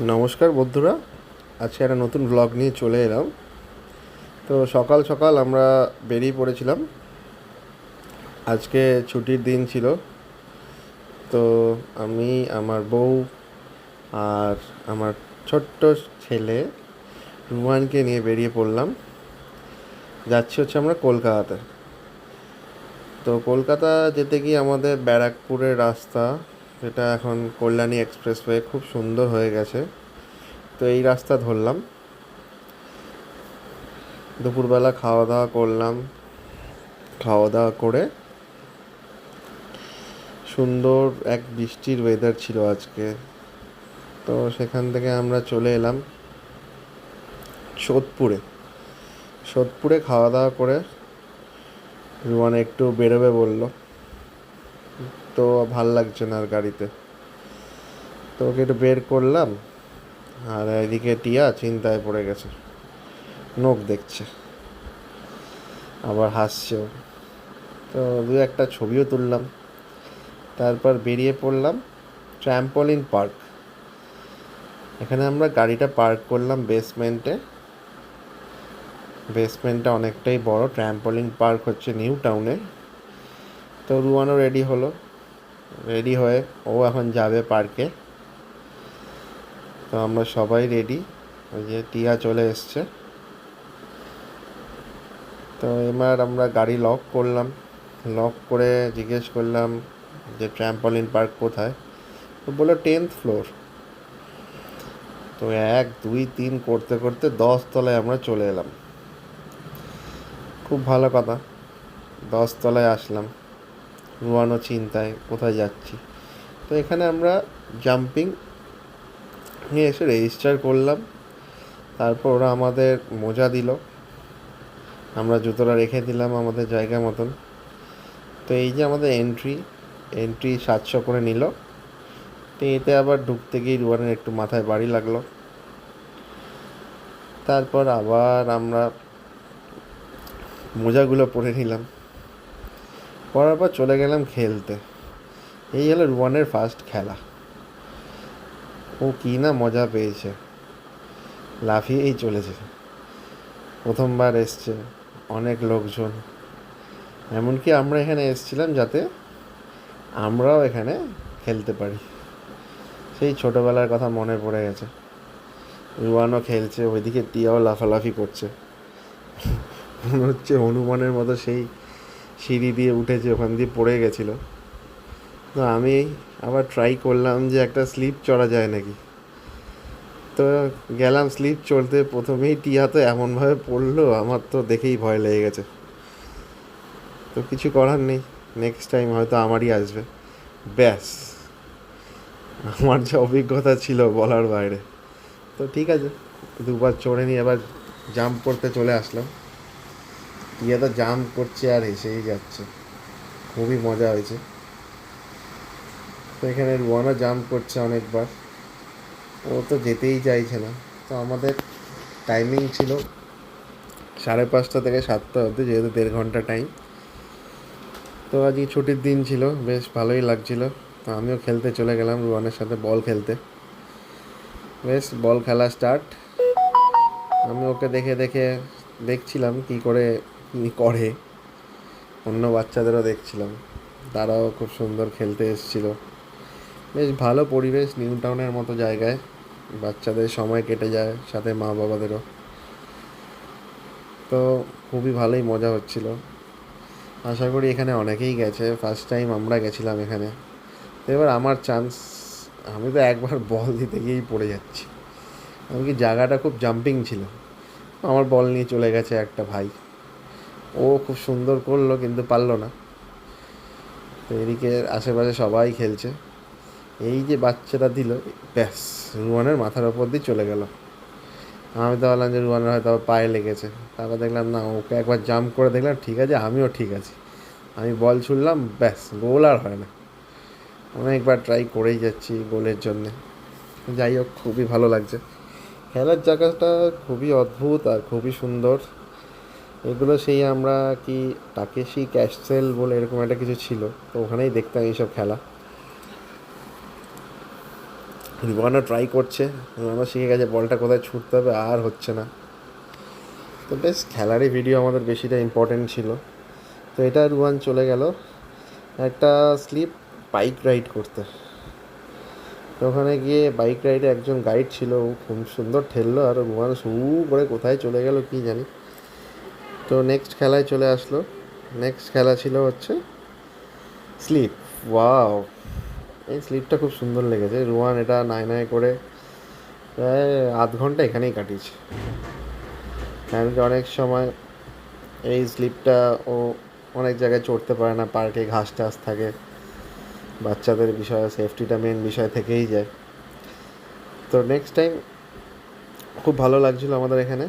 নমস্কার বন্ধুরা, আজকে একটা নতুন ব্লগ নিয়ে চলে এলাম। তো সকাল সকাল আমরা বেরিয়ে পড়েছিলাম। আজকে ছুটির দিন ছিল। তো আমি, আমার বউ আর আমার ছোট্ট ছেলে রুমানকে নিয়ে বেরিয়ে পড়লাম। যাচ্ছি হচ্ছে আমরা কলকাতাতে। তো কলকাতা যেতে গিয়ে আমাদের ব্যারাকপুরের রাস্তা যেটা এখন কল্যাণী এক্সপ্রেসওয়ে খুব সুন্দর হয়ে গেছে। তো এই রাস্তা ধরলাম। দুপুরবেলা খাওয়া দাওয়া করলাম। খাওয়া দাওয়া করে সুন্দর এক বৃষ্টির ওয়েদার ছিল আজকে। তো সেখান থেকে আমরা চলে এলাম সোদপুরে। সোদপুরে খাওয়া দাওয়া করে রুয়ান একটু বেরোবে বলল। তো ভালো লাগছে না আর গাড়িতে। তো ওকে একটু বের করলাম, আর এদিকে টিয়া চিন্তায় পড়ে গেছে। নোক দেখছে। আবার হাসছেও তো দু একটা ছবিও তুললাম। তারপর বেরিয়ে পড়লাম ট্র্যাম্পলিন পার্ক। এখানে আমরা গাড়িটা পার্ক করলাম বেসমেন্টে। বেসমেন্টটা অনেকটাই বড়। ট্র্যাম্পলিন পার্ক হচ্ছে নিউ টাউনে। তো রুয়ানও রেডি হলো। রেডি হয়ে ও এখন যাবে পার্কে তো আমরা সবাই রেডি ওই যে টিয়া চলে এসছে। তো এবার আমরা গাড়ি লক করলাম। লক করে জিজ্ঞেস করলাম যে ট্র্যাম্পলিন পার্ক কোথায়? তো বলল টেন্থ ফ্লোর তো এক, দুই, তিন করতে করতে দশ তলায় আমরা চলে এলাম। খুব ভালো কথা। দশ তলায় আসলাম। রুয়ানো চিন্তায় কোথায় যাচ্ছি। তো এখানে আমরা জাম্পিং নিয়ে এসে রেজিস্টার করলাম। তারপর ওরা আমাদের মোজা দিল। আমরা জুতোটা রেখে দিলাম আমাদের জায়গা মতন। তো এই যে আমাদের এন্ট্রি এন্ট্রি সাতশো করে নিল। তো এতে আবার ঢুকতে গিয়ে রুয়ানের একটু মাথায় বাড়ি লাগল। তারপর আবার আমরা মোজাগুলো পরে নিলাম। পরার পর চলে গেলাম খেলতে। এই হলো রুয়ানের ফার্স্ট খেলা। ও কী না মজা পেয়েছে। লাফিয়েই চলেছে। প্রথমবার এসছে। অনেক লোকজন। এমনকি আমরা এখানে এসেছিলাম যাতে আমরাও এখানে খেলতে পারি। সেই ছোটোবেলার কথা মনে পড়ে গেছে। রুয়ানও খেলছে, ওইদিকে টিয়াও লাফালাফি করছে। মনে হচ্ছে হনুমানের মতো সেই সিঁড়ি দিয়ে উঠেছে, ওখান দিয়ে পড়ে গেছিল। তো আমি আবার ট্রাই করলাম যে একটা স্লিপ চড়া যায় নাকি। তো গেলাম স্লিপ চড়তে, প্রথমেই টিয়া তো এমনভাবে পড়ল, আমার তো দেখেই ভয় লেগে গেছে। তো কিছু করার নেই নেক্সট টাইম হয়তো আমারই আসবে। ব্যাস, আমার যে অভিজ্ঞতা ছিল বলার বাইরে। তো ঠিক আছে, দুবার চড়ে নিয়ে এবার জাম্প করতে চলে আসলাম। টিয়া তো জাম্প করছে আর হেসেই যাচ্ছে। খুবই মজা হয়েছে। তো এখানে রুয়ানা জাম্প করছে অনেকবার। ও তো যেতেই চাইছে না। তো আমাদের টাইমিং ছিল সাড়ে পাঁচটা থেকে সাতটা অবধি, যেহেতু দেড় ঘণ্টা টাইম তো আজকে ছুটির দিন ছিল, বেশ ভালোই লাগছিল। তো আমিও খেলতে চলে গেলাম রুয়ানের সাথে বল খেলতে। বেশ বল খেলা স্টার্ট আমি ওকে দেখে দেখে দেখছিলাম কি করে করে। অন্য বাচ্চাদেরও দেখছিলাম। তারাও খুব সুন্দর খেলতে এসেছিল। বেশ ভালো পরিবেশ নিউ টাউনের মতো জায়গায়। বাচ্চাদের সময় কেটে যায় সাথে মা বাবাদেরও তো খুবই ভালোই মজা হচ্ছিল। আশা করি এখানে অনেকেই গেছে। ফার্স্ট টাইম আমরা গেছিলাম এখানে। তো এবার আমার চান্স আমি তো একবার বল দিতে গিয়েই পড়ে যাচ্ছি। আমি কি জায়গাটা খুব জাম্পিং ছিল। আমার বল নিয়ে চলে গেছে একটা ভাই। ও খুব সুন্দর করল, কিন্তু পারল না। তো এদিকে আশেপাশে সবাই খেলছে। এই যে বাচ্চাটা দিল, ব্যাস, রুয়ানের মাথার ওপর দিয়ে চলে গেল। আমি তো ভাবলাম যে রুয়ানের হয়তো পায়ে লেগেছে। তারপর দেখলাম, না, ওকে একবার জাম্প করে দেখলাম, ঠিক আছে, আমিও ঠিক আছি। আমি বল ছুড়লাম, ব্যাস গোল আর হয় না। অনেকবার ট্রাই করেই যাচ্ছি গোলের জন্যে। যাই হোক, খুবই ভালো লাগছে। খেলার জায়গাটা খুবই অদ্ভুত আর খুবই সুন্দর। এগুলো সেই আমরা কি টাকেশি ক্যাশসেল বলে এরকম একটা কিছু ছিল, তো ওখানেই দেখতাম এইসব খেলা। রুয়ানও ট্রাই করছে রুয়ানও শিখে গেছে বলটা কোথায় ছুটতে হবে আর হচ্ছে না। তো বেশ, খেলারই ভিডিও আমাদের বেশিটা ইম্পর্টেন্ট ছিল। তো এটা রুয়ান চলে গেল। একটা স্লিপ বাইক রাইড করতে। ওখানে গিয়ে বাইক রাইডে একজন গাইড ছিল খুব সুন্দর ঠেললো, আর রুয়ান সু করে কোথায় চলে গেল কি জানি। তো নেক্সট খেলায় চলে আসলো। নেক্সট খেলা ছিল হচ্ছে স্লিপ। ওয়াও এই স্লিপটা খুব সুন্দর লেগেছে। রুয়ান এটা নাই নাই করে প্রায় আধ ঘণ্টা এখানেই কাটিয়েছে। কারণ কি অনেক সময় এই স্লিপটা ও অনেক জায়গায় চড়তে পারে না। পার্কে ঘাস টাস থাকে। বাচ্চাদের বিষয়ে সেফটিটা মেন বিষয় থেকেই যায়। তো নেক্সট টাইম খুব ভালো লাগছিল আমাদের এখানে।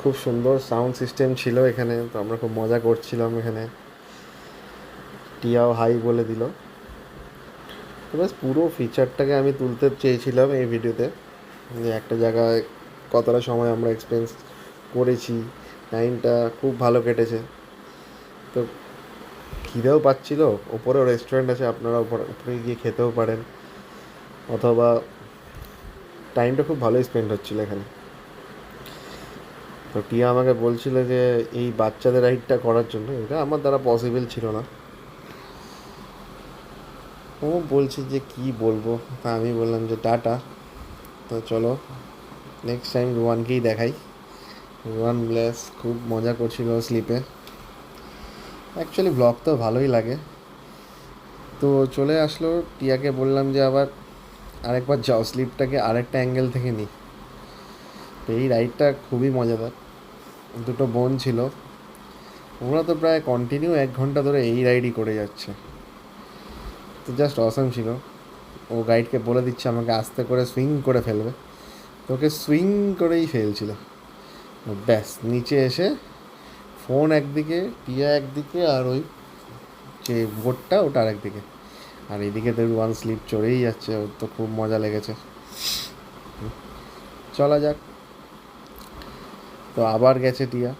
খুব সুন্দর সাউন্ড সিস্টেম ছিল এখানে, তো আমরা খুব মজা করছিলাম এখানে। টিয়াও হাই বলে দিল। তো ব্যাস, পুরো ফিচারটাকে আমি তুলতে চেয়েছিলাম এই ভিডিওতে যে একটা জায়গায় কতটা সময় আমরা এক্সপেন্স করেছি। টাইমটা খুব ভালো কেটেছে। তো খিদেও পাচ্ছিল, ওপরেও রেস্টুরেন্ট আছে, আপনারা ওপরে গিয়ে খেতেও পারেন। অথবা টাইমটা খুব ভালোই স্পেন্ড হচ্ছিল এখানে। তো টিয়া আমাকে বলছিল যে, এই বাচ্চাদের রাইডটা করার জন্য। এটা আমার দ্বারা পসিবল ছিল না। ও বলছে যে, কি বলব? তা আমি বললাম যে, টাটা। তো চলো নেক্সট টাইম রুয়ানকেই দেখাই। রুয়ান ব্লেস খুব মজা করছিল স্লিপে অ্যাকচুয়ালি ব্লগ তো ভালোই লাগে। তো চলে আসলো, টিয়াকে বললাম যে, আবার আরেকবার যাও স্লিপটাকে আরেকটা অ্যাঙ্গেল থেকে নিই। তো এই রাইডটা খুবই মজাদার। দুটো বোন ছিল। ওরা তো প্রায় কন্টিনিউ এক ঘণ্টা ধরে এই রাইডই করে যাচ্ছে। তো জাস্ট অসম ছিল। ও গাইডকে বলে দিচ্ছে, আমাকে আস্তে করে সুইং করে ফেলবে। তোকে সুইং করেই ফেলছিল। ব্যাস, নিচে এসে ফোন একদিকে, টিয়া একদিকে, আর ওই যে বোটটা ওটা আরেকদিকে। আর এদিকে তো ওয়ান স্লিপ চড়েই যাচ্ছে, ওর তো খুব মজা লেগেছে। চলা যাক। তো আবার গেছে টিয়া।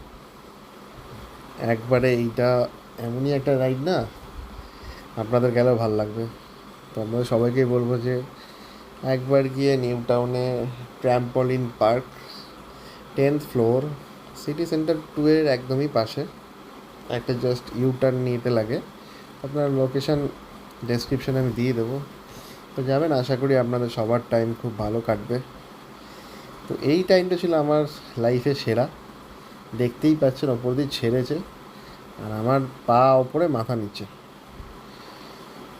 একবারে এইটা এমনই একটা রাইড না? আপনাদের গেলেও ভালো লাগবে। তো আপনাদের সবাইকেই বলব যে একবার গিয়ে নিউ টাউনে trampoline park, tenth floor, city centre two এর একদমই পাশে। একটা জাস্ট ইউ টার্ন নিতে লাগে। আপনার লোকেশান ডেসক্রিপশানে আমি দিয়ে দেবো। তো যাবেন, আশা করি আপনাদের সবার টাইম খুব ভালো কাটবে। তো এই টাইমটা ছিল আমার লাইফে সেরা। দেখতেই পাচ্ছেন ওপর দিয়ে ছেড়েছে আর আমার পা ওপরে মাথা নিচে।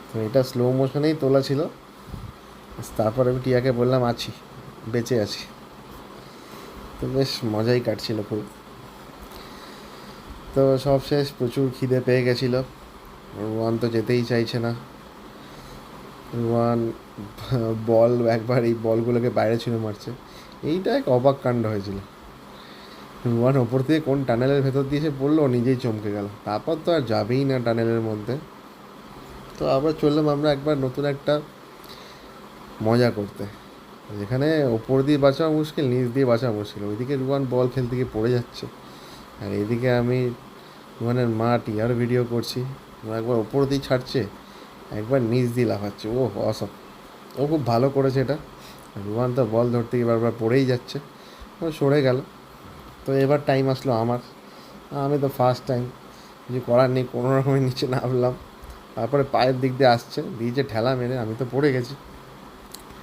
তো এটা স্লো মোশনেই তোলা ছিল। তারপর আমি টিয়াকে বললাম, আছি, বেঁচে আছি। তো বেশ মজাই কাটছিল খুব তো সব শেষ, প্রচুর খিদে পেয়ে গেছিল। রোয়ান তো যেতেই চাইছে না। রোয়ান বল, একবার এই বলগুলোকে বাইরে ছুঁড়ে মারছে। এইটা এক অবাক কাণ্ড হয়েছিল। রোয়ান ওপর থেকে কোন টানেলের ভেতর দিয়ে এসে পড়ল নিজেই চমকে গেল। তারপর তো আর যাবেই না টানেলের মধ্যে। তো আবার চললাম আমরা একবার নতুন একটা মজা করতে। যেখানে ওপর দিয়ে বাঁচা মুশকিল, নিচ দিয়ে বাঁচা মুশকিল। ওইদিকে রুয়ান বল খেলতে গিয়ে পড়ে যাচ্ছে। আর এদিকে আমি রুয়ানের মা টিয়ার ভিডিও করছি। একবার ওপর দিয়ে ছাড়ছে, একবার নিচ দিয়ে লাফাচ্ছে। ও অসম ও খুব ভালো করেছে এটা। রুয়ান তো বল ধরতে গিয়ে বারবার পড়েই যাচ্ছে। সরে গেল। তো এবার টাইম আসলো আমার। আমি তো ফার্স্ট টাইম কিছু করার নেই, কোনো রকমের নিচে নামলাম। তারপরে পায়ের দিক দিয়ে আসছে দিয়েছে ঠেলা মেরে আমি তো পড়ে গেছি।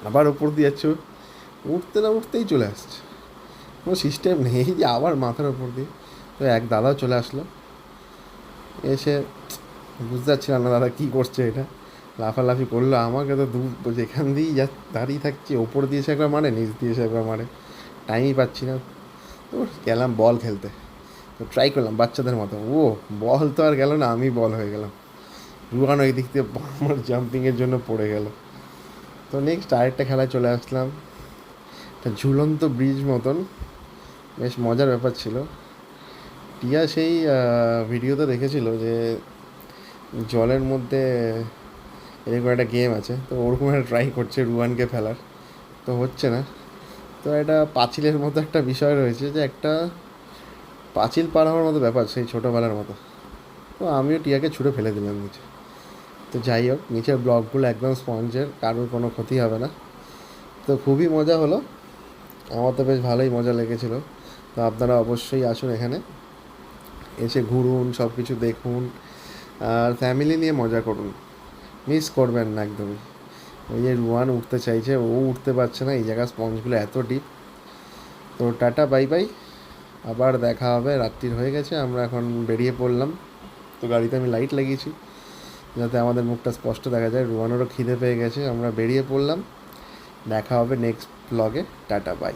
আবার উপর দিয়ে যাচ্ছে উঠতে না উঠতেই চলে আসছে। কোনো সিস্টেম নেই যে আবার মাথার উপর দিয়ে। তো এক দাদাও চলে আসলো। এসে, বুঝতে পারছিলাম না দাদা কী করছে এটা। লাফালাফি করল, আমাকে তো দূর যেখান দিয়েই যা, দাঁড়িয়ে থাকছি, ওপর দিয়ে এসে একবার মারে, নিচ দিয়ে এসে একবার মারে। টাইমই পাচ্ছি না। তো গেলাম বল খেলতে। তো ট্রাই করলাম বাচ্চাদের মতো। ও বল তো আর গেল না, আমি বল হয়ে গেলাম। রুহান ওই দিক দিয়ে আমার জাম্পিংয়ের জন্য পড়ে গেল। তো নেক্সট আরেকটা খেলায় চলে আসলাম। একটা ঝুলন্ত ব্রিজ মতন। বেশ মজার ব্যাপার ছিল। টিয়া সেই ভিডিওতে দেখেছিল যে জলের মধ্যে এরকম একটা গেম আছে, তো ওরকম একটা ট্রাই করছে রুয়ানকে ফেলার, তো হচ্ছে না। তো একটা পাঁচিলের মতো একটা বিষয় রয়েছে যে একটা পাঁচিল পার হওয়ার মতো ব্যাপার, সেই ছোটোবেলার মতো। তো আমিও টিয়াকে ছুঁড়ে ফেলে দিলাম নিচে। তো যাই হোক, নিচের ব্লকগুলো একদম স্পঞ্জের, কারোর কোনো ক্ষতি হবে না। তো খুবই মজা হলো। আমার তো বেশ ভালোই মজা লেগেছিলো। তো আপনারা অবশ্যই আসুন এখানে। এসে ঘুরুন সব কিছু দেখুন, আর ফ্যামিলি নিয়ে মজা করুন। মিস করবেন না একদমই। ওই যে রুয়ান উঠতে চাইছে, ও উঠতে পারছে না, এই জায়গার স্পঞ্জগুলো এত ডিপ তো টাটা বাই বাই আবার দেখা হবে, রাত্রির হয়ে গেছে, আমরা এখন বেরিয়ে পড়লাম। তো গাড়িতে আমি লাইট লাগিয়েছি, যাতে আমাদের মুখটা স্পষ্ট দেখা যায়। রুয়ানেরও খিদে পেয়ে গেছে, আমরা বেরিয়ে পড়লাম। দেখা হবে নেক্সট ব্লগে টাটা বাই